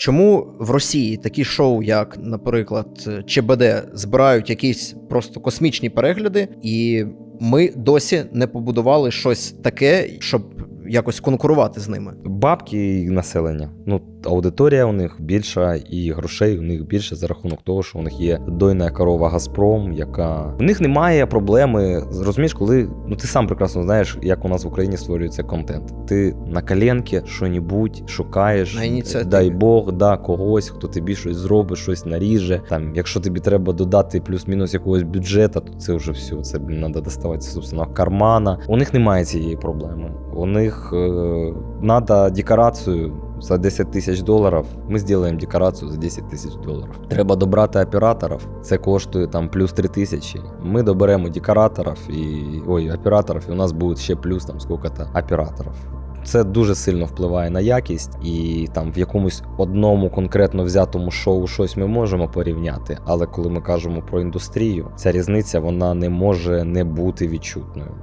Чому в Росії такі шоу, як, наприклад, ЧБД, збирають якісь просто космічні перегляди, і ми досі не побудували щось таке, щоб якось конкурувати з ними? Бабки і населення. Ну, аудиторія у них більша, і грошей у них більше за рахунок того, що у них є дойна корова Газпром, яка у них немає проблеми. Розумієш, коли ну ти сам прекрасно знаєш, як у нас в Україні створюється контент. Ти на коленки що-небудь шукаєш, На ініціативі. дай Бог, да, когось, хто тобі щось зробить, щось наріже. Там, якщо тобі треба додати плюс-мінус якогось бюджету, то це вже все. Це треба доставати з собственного кармана. У них немає цієї проблеми. У них е, треба декорацію. За 10 тисяч доларів ми зробимо декорацію за 10 тисяч доларів. Треба добрати операторів. Це коштує там плюс 3 тисячі. Ми доберемо декораторів і ой, операторів, і у нас буде ще плюс там скільки-то операторів. Це дуже сильно впливає на якість, і там в якомусь одному конкретно взятому шоу щось ми можемо порівняти. Але коли ми кажемо про індустрію, ця різниця вона не може не бути відчутною.